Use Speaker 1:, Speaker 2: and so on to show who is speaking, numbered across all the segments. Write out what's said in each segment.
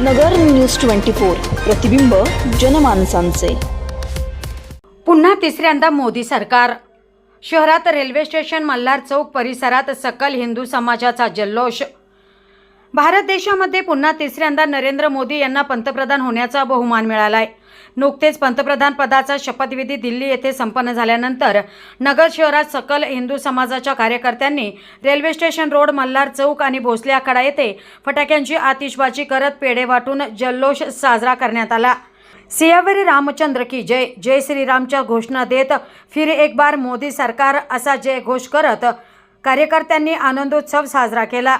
Speaker 1: नगर news twenty four प्रतिबिंब जनमानसांचे.
Speaker 2: पुन्हा तिसऱ्यांदा मोदी सरकार. शहरात रेल्वे स्टेशन मल्हार चौक परिसरात सकल हिंदू समाजाचा जल्लोष भारत देशामध्ये पुन्हा तिसऱ्यांदा नरेंद्र मोदी यांना पंतप्रधान होण्याचा बहुमान मिळालाय. नुकतेच पंतप्रधान पदाचा शपथविधी दिल्ली येथे संपन्न झाल्यानंतर नगर शहरात सकल हिंदू समाजाच्या कार्यकर्त्यांनी railway station road Malhar chowk आणि भोसले आखाडा येथे फटाक्यांची आतिषबाजी करत पेढे वाटून जल्लोष साजरा करण्यात आला. सियावरी रामचंद्र की जय जय श्रीरामच्या घोषणा देत फिर एक बार मोदी सरकार असा जय घोष करत कार्यकर्त्यांनी आनंदोत्सव साजरा केला.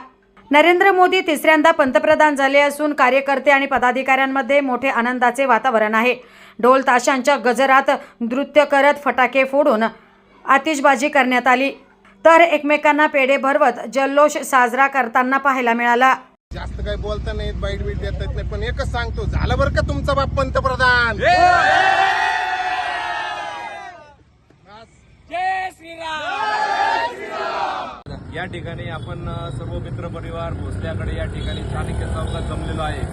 Speaker 2: नरेंद्र मोदी तिसऱ्यांदा पंतप्रधान झाले असून कार्यकर्ते आणि पदाधिकाऱ्यांमध्ये मोठे आनंदाचे वातावरण आहे. ढोल ताशांच्या गजरात नृत्य करत फटाके फोडून आतिषबाजी करण्यात आली. तर एकमेकांना पेढे भरवत जल्लोष साजरा करताना पाहायला मिळाला.
Speaker 3: जास्त काही बोलता नाहीत बाईट बीट देता पण एकच सांगतो झालं बरं का तुमचा बाप पंतप्रधान?
Speaker 4: या ठिकाणी आपण सर्व मित्र परिवार भोसल्याकडे या ठिकाणी चाणक्य चौकात जमलेलो आहे.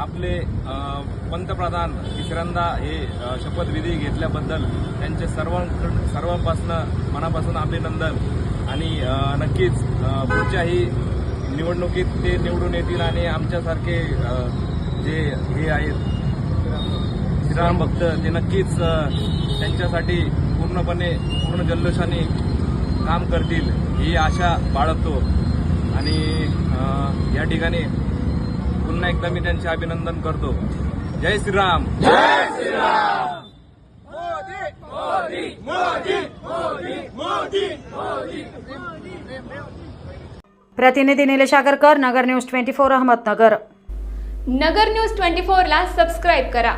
Speaker 4: आपले पंतप्रधान तिसऱ्यांदा हे शपथविधी घेतल्याबद्दल त्यांचे सर्व सर्वांपासनं मनापासून अभिनंदन. आणि नक्कीच पुढच्याही निवडणुकीत ते निवडून येतील आणि आमच्यासारखे जे हे आहेत श्रीराम भक्त ते नक्कीच त्यांच्यासाठी पूर्णपणे पूर्ण जल्लोषाने काम करतील ही आशा बाळगतो. आणि या ठिकाणी पुन्हा एकदा मी त्यांचे अभिनंदन करतो. जय श्रीराम.
Speaker 2: प्रतिनिधी Nilesh Agarkar Nagar news twenty four Ahmednagar.
Speaker 5: Nagar news twenty फोरला सबस्क्राईब करा.